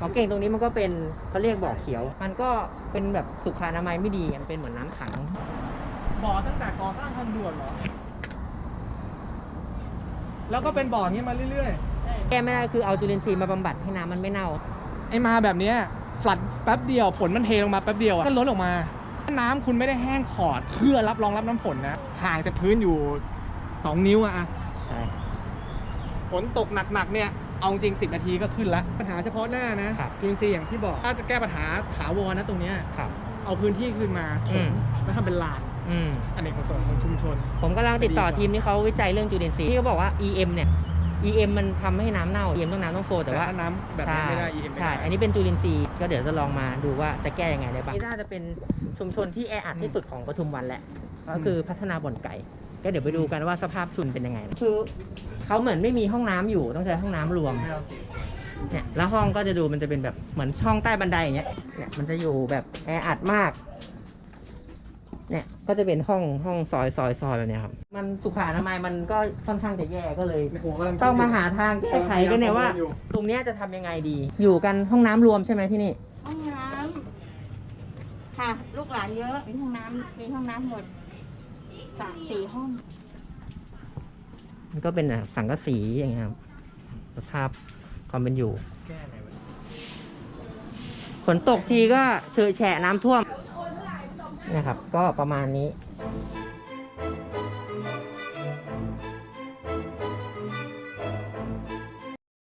บ่อเก่งตรงนี้มันก็เป็นเขาเรียกบ่อเขียว มันก็เป็นแบบสุขอนามัยไม่ดีมันเป็นเหมือนน้ำขัง บ่อตั้งแต่ก่อสร้างทางด่วนเหรอ แล้วก็เป็นบ่ออย่างนี้มาเรื่อยแก้ไม่ได้คือเอาจุลินทรีย์มาบำบัดให้น้ำมันไม่เน่า ๆ ไอ้มาแบบเนี้ยฝลัดแป๊บเดียวฝนมันเทลงมาแป๊บเดียวอะก็ล้นออกมา น้ำคุณไม่ได้แห้งขอดเพื่อรับรองรับน้ำฝนนะห่างจากพื้นอยู่ 2 นิ้วอะอะใช่ ฝนตกหนักๆเนี่ย เอาจริง 10 นาทีก็ขึ้นแล้วปัญหาเฉพาะหน้านะครับ จุลินทรีย์อย่างที่บอกถ้าจะแก้ปัญหาถาวรนะตรงเนี้ยครับ เอาพื้นที่คืนมาถอืม มแล้วทำเป็นลานอืม อเนกประสงค์ของชุมชน ผมกำลังติดต่อทีมที่เขาวิจัยเรื่องจุลินทรีย์ที่เขาบอกว่า EM เนี่ย EM มันทำให้น้ำเน่า EM ต้องน้ำต้องโฟลแต่แต่ว่าว่าน้ำแบบนี้ไม่ได้ EM ไม่ใช่ ได้ อันนี้เป็นจุลินทรีย์ก็เดี๋ยวจะลองมาดูว่าจะแก้ยังไงได้บ้างนี่น่าจะเป็นชุมชนที่แออัดที่สุดของปทุมวันแหละ ก็คือพัฒนาบ่อนไก่ ก็เดี๋ยวไปดูกันว่าสภาพชุนเป็นยังไง คือเขาเหมือนไม่มีห้องน้ำอยู่ต้องใช้ห้องน้ำรวม เนี่ยแล้วห้องก็จะดูมันจะเป็นแบบเหมือนช่องใต้บันไดอย่างเงี้ย เนี่ยมันจะอยู่แบบแออัดมาก เนี่ยก็จะเป็นห้องห้องซอยซอยซอยแบบเนี้ยครับ มันสุขอนามัยมันก็ค่อนข้างจะแย่ก็เลยโอ้โหกำลัคิดต้องมายู่หาทางแก้ไขกันเนี่ยว่าอยู่ตรงเนี้ยจะทำยังไงดี อยู่กันห้องน้ำรวมใช่ไหมที่นี่ ห้องน้ำค่ะ ลูกหลานเยอะมีห้องน้ำมีห้องน้ำหมด สามสี่ห้องมันก็เป็นแบบสังกะสีอย่างเงี้ยครับสภาพความเป็นอยู่ แก้ไงวะฝนตกทีก็เฉอะแฉะน้ำท่วมนะครับ ก็ประมาณนี้